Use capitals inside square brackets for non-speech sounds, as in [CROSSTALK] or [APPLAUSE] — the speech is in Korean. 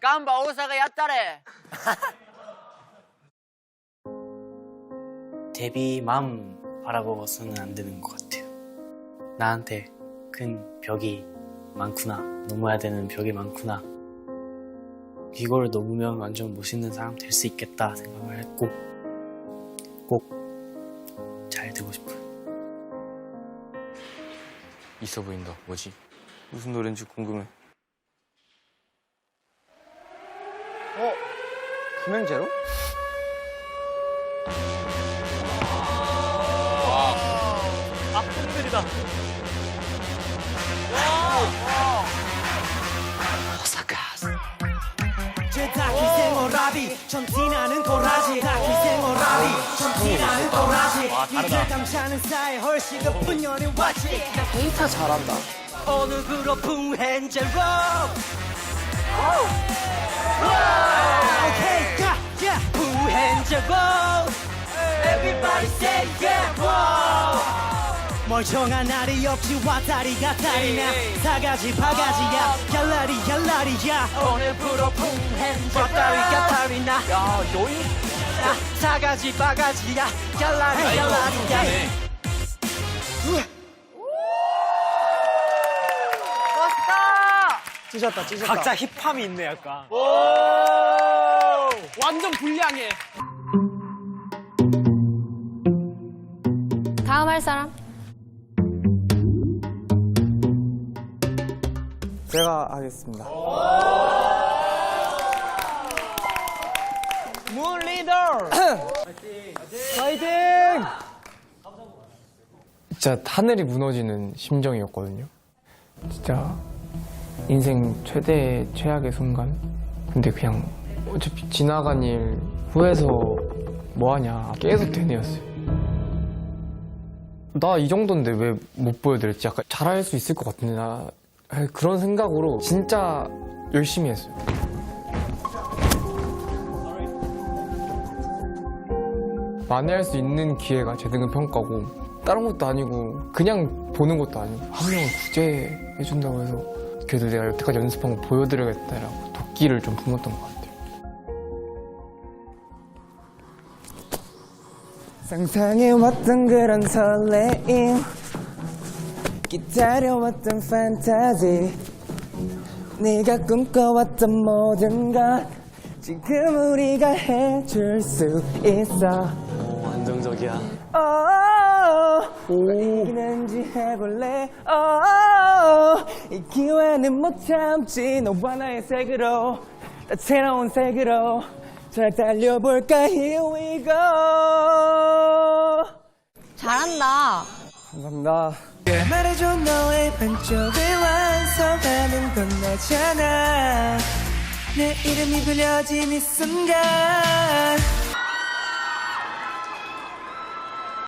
ガンバ大阪やったれ [LAUGHS] 데뷔만 바라보고서는 안 되는 것 같아요. 나한테 큰 벽이 많구나. 넘어야 되는 벽이 많구나. 이걸 넘으면 완전 멋있는 사람 될 수 있겠다 생각을 했고 꼭 잘 되고 싶어요. 있어 보인다. 뭐지? 무슨 노래인지 궁금해. 구명제로? 악동들이다. 다키 생오라비 전티나는 도라지. 다키 생오라비 전티나는 도라지. 이들 감싸는 사이 훨씬 높은 연인 왔지. 데이터 잘한다. 어느 그룹 풍행제로 오케이 가자 풍행제로 Everybody say yeah wow 멀쩡한 날이 없지 왔다리가 다리나 사가지 바가지야 갈라리 갈라리야. 오늘부로 풍행제 따위가 다리나 야 요인 사가지 바가지야 갈라리 갈라리야 찢었다, 찢었다. 각자 힙함이 있네 약간 완전 불량해 다음 할 사람? 제가 하겠습니다. 문 리더 [CLEARS THROAT] 파이팅! 진짜 하늘이 무너지는 심정이었거든요. 진짜 인생 최대 최악의 순간. 근데 그냥 어차피 지나간 일 후회해서 뭐하냐 계속 되뇌었어요. 나 이 정도인데 왜 못 보여드렸지? 약간 잘할 수 있을 것 같은데 나 그런 생각으로 진짜 열심히 했어요. 만회할 수 있는 기회가 재등급 평가고 다른 것도 아니고 그냥 보는 것도 아니고 한 명을 구제해준다고 해서 그래도 내가 여태까지 연습한 거 보여드려야겠다라고 도끼를 좀 품었던 것 같아요. 상상해왔던 그런 설레임 기다려왔던 판타지 네가 꿈꿔왔던 모든 것 지금 우리가 해줄 수 있어. 안정적이야. 오, 이기는지 해볼래? 오, 이 기회는 못 참지. 너와 나의 색으로 다채로운 색으로 잘 달려볼까? Here we go. 잘한다. 감사합니다. 말해줘 너의 반쪽을 완성하는 건 나잖아. 내 이름이 불려진 이 순간